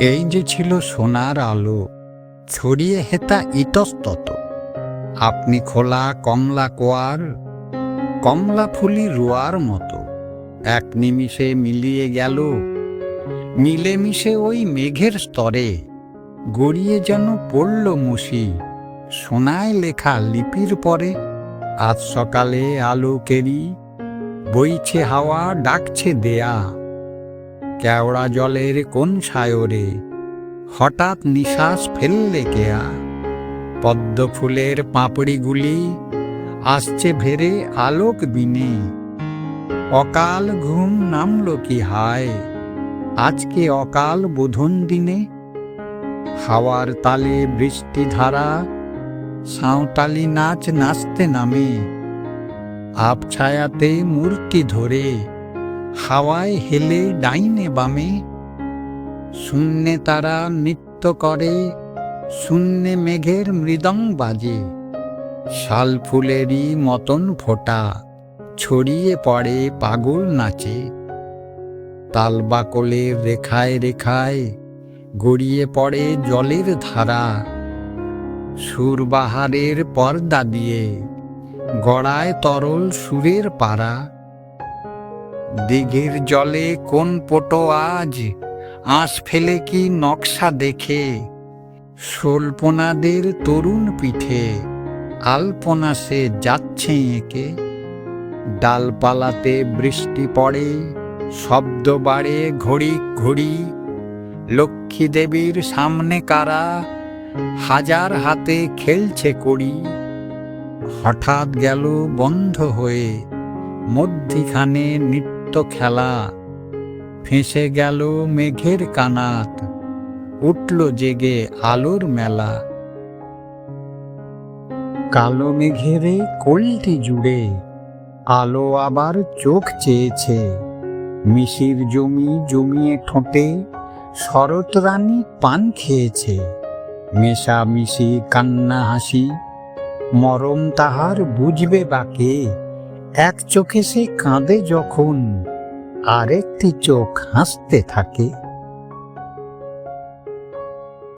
এই যে ছিল সোনার আলো, ছড়িয়ে হেতা ইতস্তত। আপনি খোলা কমলা কোয়ার, কমলা ফুলি রোয়ার মতো। এক নিমিষে মিলিয়ে গেল, মিলেমিশে ওই মেঘের স্তরে। গড়িয়ে যেন পড়ল মুশি সোনায় লেখা লিপির পরে। আজ সকালে আলো কেরি, বইছে হাওয়া, ডাকছে দেয়া। কেওড়া জলের কোন সায়রে? হঠাৎ নিশ্বাস ফেললে কেয়া? পদ্ম ফুলের পাপড়িগুলি আসছে ভেরে আলোক বিনে অকাল ঘুম নামল কি হায়? আজকে অকাল বোধন দিনে? হাওয়ার তালে বৃষ্টি ধারা, সাঁওতালি নাচ নাচতে নামে। আবছায়াতে মূর্তি ধরে। হাওয়ায় হেলে ডাইনে বামে। শূন্যে তারা নৃত্য করে, শূন্যে মেঘের মৃদং বাজে। শাল ফুলেরই মতন ফোটা, ছড়িয়ে পড়ে পাগল নাচে। তালবাকলের রেখায় রেখায় গড়িয়ে পড়ে জলের ধারা। সুরবাহারের পর্দা দিয়ে গড়ায় তরল সুরের পাড়া। দিঘির জলে কোন পোটো আজ? আঁশ ফেলে কি নকশা দেখে? শোলপোনাদের তরুণ পিঠে, আলপনা সে যাচ্ছে এঁকে। ডালপালাতে বৃষ্টি পড়ে, শব্দ বাড়ে ঘড়ি ঘড়ি। লক্ষ্মী দেবীর সামনে কারা? হাজার হাতে খেলছে কড়ি। হঠাৎ গেল বন্ধ হয়ে, মধ্যিখানে নিত্য খেলা। ফেঁসে গেল মেঘের কানাত, উঠল জেগে আলোর মেলা। কালো মেঘেরে কলটি জুড়ে, আলো আবার চোখ চেয়েছে। মিশির জমি জমিয়ে ঠোঁটে, শরৎ রানী পান খেয়েছে। মেশামিশি, কান্না হাসি, মরম তাহার বুঝবে বাকে। এক চোখে সে কাঁদে যখন আরেকটি চোখ হাসতে থাকে।